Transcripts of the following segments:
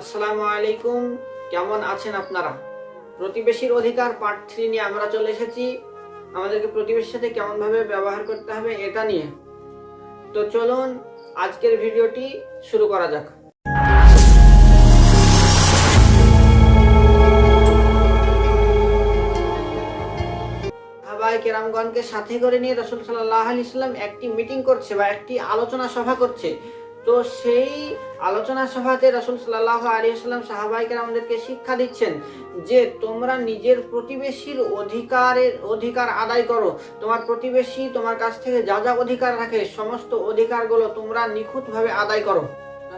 আসসালামু আলাইকুম। কেমন আছেন আপনারা? প্রতিবেশীর অধিকার পার্ট থ্রি নিয়ে আমরা চলে এসেছি। আমাদেরকে প্রতিবেশীর সাথে কেমনভাবে ব্যবহার করতে হবে এটা নিয়ে। তো চলুন, আজকের ভিডিওটি শুরু করা যাক। সাহাবায়ে কেরামগণকে সাথে করে নিয়ে রসুল সাল্লাহ আলি সাল্লাম একটি মিটিং করছে বা একটি আলোচনা সভা করছে। তো সেই আলোচনা সভাতে রসুল সাল্লাহ আলী সাহাবাইকার সাহাবাইকে আমাদেরকে শিক্ষা দিচ্ছেন যে তোমরা নিজের প্রতিবেশীর অধিকারের অধিকার আদায় করো। তোমার প্রতিবেশী তোমার কাছ থেকে যা যা অধিকার রাখে, সমস্ত অধিকারগুলো তোমরা নিখুঁতভাবে আদায় করো।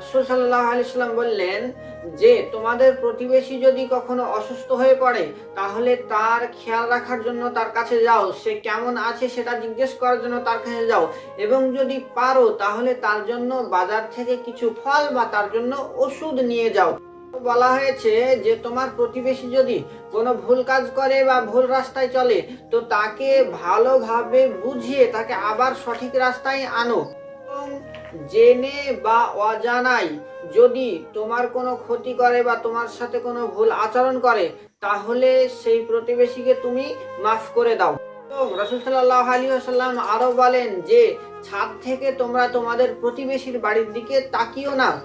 সাল্লাহ আলি সাল্লাম বললেন যে, তোমাদের প্রতিবেশী যদি কখনো অসুস্থ হয়ে পড়ে, তাহলে তার খেয়াল রাখার জন্য তার কাছে যাও। সে কেমন আছে সেটা জিজ্ঞেস করার জন্য তার কাছে যাও। এবং যদি পারো, তাহলে তার জন্য বাজার থেকে কিছু ফল বা তার জন্য ওষুধ নিয়ে যাও। বলা হয়েছে যে, তোমার প্রতিবেশী যদি কোনো ভুল কাজ করে বা ভুল রাস্তায় চলে, তো তাকে ভালোভাবে বুঝিয়ে তাকে আবার সঠিক রাস্তায় আনো। এবং জেনে বা অজানাই যদি তোমার কোনো ক্ষতি করে বা তোমার সাথে কোনো ভুল আচরণ করে, তাহলে সেই প্রতিবেশীকে তুমি মাফ করে দাও। রসুল সাল্লাহ আলী আসাল্লাম আরও বলেন যে, ছাদ থেকে তোমরা তোমাদের প্রতিবেশীর বাড়ির দিকে তাকিও না।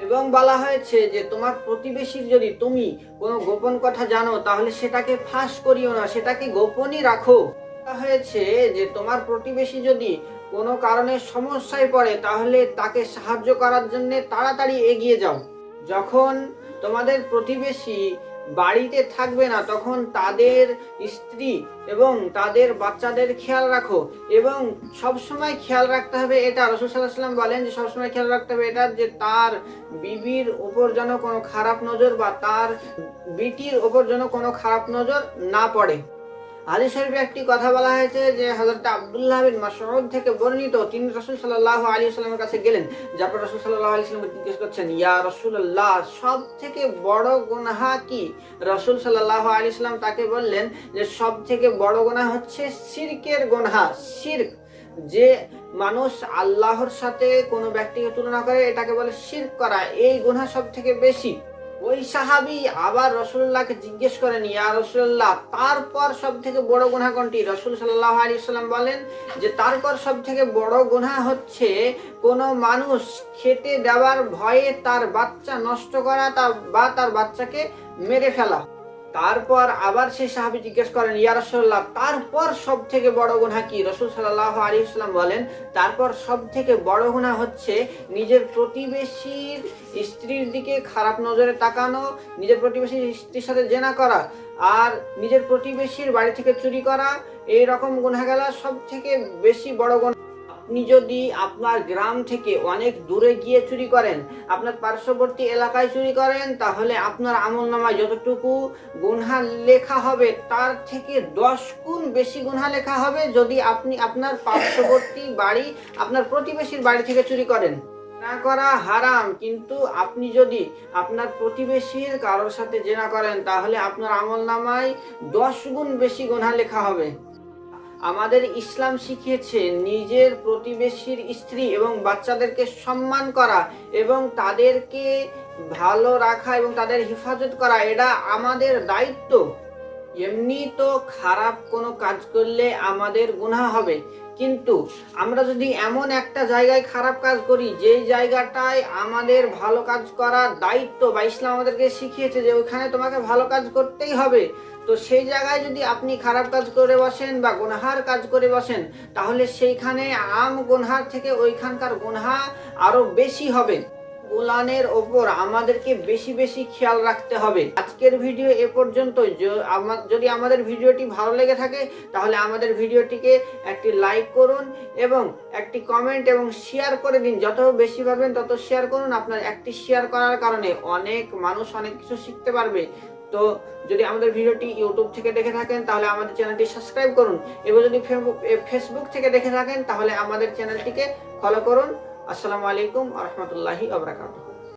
এবং বলা হয়েছে যে, তোমার প্রতিবেশীর যদি তুমি কোনো গোপন কথা জানো, তাহলে সেটাকে ফাঁস করিও না, সেটাকে গোপনই রাখো। হয়েছে যে তোমার প্রতিবেশী যদি কোনো কারণে সমস্যায় পড়ে, তাহলে তাকে সাহায্য করার জন্য তাড়াতাড়ি এগিয়ে যাও। যখন তোমাদের প্রতিবেশী বাড়িতে থাকবে না, তখন তাদের স্ত্রী এবং তাদের বাচ্চাদের খেয়াল রাখো এবং সবসময় খেয়াল রাখতে হবে এটা। রসুল সাল্লাহ বলেন যে, সবসময় খেয়াল রাখতে হবে এটা যে তার বিবির ওপর যেন কোনো খারাপ নজর বা তার বিটির ওপর যেন কোনো খারাপ নজর না পড়ে। হাদিস শরীফে একটি কথা বলা হয়েছে যে হযরত আব্দুল্লাহ বিন মাসউদ থেকে বর্ণিত তিনি রাসূল সাল্লাল্লাহু আলাইহি সাল্লামের কাছে গেলেন। যারপর রাসূল সাল্লাল্লাহু আলাইহি সাল্লাম জিজ্ঞেস করছেন, ইয়া রাসূলুল্লাহ সব থেকে বড় গুনাহ কি? রাসূল সাল্লাল্লাহু আলাইহি সাল্লাম তাকে বললেন যে সব থেকে বড় গুনাহ হচ্ছে শিরকের গুনাহ, শিরক। যে মানুষ আল্লাহর সাথে কোনো ব্যক্তিকে তুলনা করে, এটাকে বলে শিরক করা। এই গুনাহ সব থেকে বেশি। ওই সাহাবি আবার রসুল্লাহকে জিজ্ঞেস করেন, ইয়া রসুল্লাহ তারপর সব থেকে বড় গুণা কোনটি? রসুল সাল্লাহ আলী সাল্লাম বলেন যে, তারপর সব থেকে বড় গুণা হচ্ছে কোনো মানুষ খেতে দেওয়ার ভয়ে তার বাচ্চা নষ্ট করা বা তার বাচ্চাকে মেরে ফেলা। তারপর আবার সেই সাহাবি জিজ্ঞেস করেন, ইয়া রসুল্লাহ তারপর সব থেকে বড় গুনাহ কি? রসুল সাল্লাহ আলী ইসলাম বলেন, তারপর সব থেকে বড় গুণা হচ্ছে নিজের প্রতিবেশীর স্ত্রীর দিকে খারাপ নজরে তাকানো, নিজের প্রতিবেশীর স্ত্রীর সাথে জেনা করা আর নিজের প্রতিবেশীর বাড়ি থেকে চুরি করা। এই রকম গুনাহগালা সব থেকে বেশি বড় গুনাহ। আপনি যদি আপনার গ্রাম থেকে অনেক দূরে গিয়ে চুরি করেন, আপনার পার্শ্ববর্তী এলাকায় চুরি করেন, তাহলে আপনার আমল নামায় যতটুকু গুনহা লেখা হবে, তার থেকে দশ গুণ বেশি গুনহা লেখা হবে যদি আপনি আপনার পার্শ্ববর্তী বাড়ি, আপনার প্রতিবেশীর বাড়ি থেকে চুরি করেন। না করা হারাম, কিন্তু আপনি যদি আপনার প্রতিবেশীর কারোর সাথে জেনা করেন, তাহলে আপনার আমল নামায় দশ গুণ বেশি গুনহা লেখা হবে। আমাদের ইসলাম শিখিয়েছে নিজের প্রতিবেশীর স্ত্রী এবং বাচ্চাদেরকে সম্মান করা এবং তাদেরকে ভালো রাখা এবং তাদের হেফাজত করা, এটা আমাদের দায়িত্ব। এমনি তো খারাপ কোনো কাজ করলে আমাদের গুনাহ হবে। কিন্তু আমরা যদি এমন একটা জায়গায় খারাপ কাজ করি, যেই জায়গাটায় আমাদের ভালো কাজ করার দায়িত্ব বা ইসলাম আমাদেরকে শিখিয়েছে যে ওইখানে তোমাকে ভালো কাজ করতেই হবে তো সেই জায়গায় যদি আপনি খারাপ কাজ করে বসেন বা গুনহার কাজ করে বসেন, তাহলে সেইখানে আম গুনহার থেকে ওইখানকার গুনহা আরও বেশি হবে। কোলানের ওপর আমাদেরকে বেশি বেশি খেয়াল রাখতে হবে। আজকের ভিডিও এ পর্যন্ত। যদি আমাদের ভিডিওটি ভালো লেগে থাকে, তাহলে আমাদের ভিডিওটিকে একটি লাইক করুন এবং একটি কমেন্ট এবং শেয়ার করে দিন। যত বেশি পারবেন, তত শেয়ার করুন। আপনার একটি শেয়ার করার কারণে অনেক মানুষ অনেক কিছু শিখতে পারবে। তো যদি আমাদের ভিডিওটি ইউটিউব থেকে দেখে থাকেন, তাহলে আমাদের চ্যানেলটি সাবস্ক্রাইব করুন। এবং যদি ফেসবুক থেকে দেখে থাকেন, তাহলে আমাদের চ্যানেলটিকে ফলো করুন। আসসালামু আলাইকুম রহমতুল্লাহি আবরাকাতুহ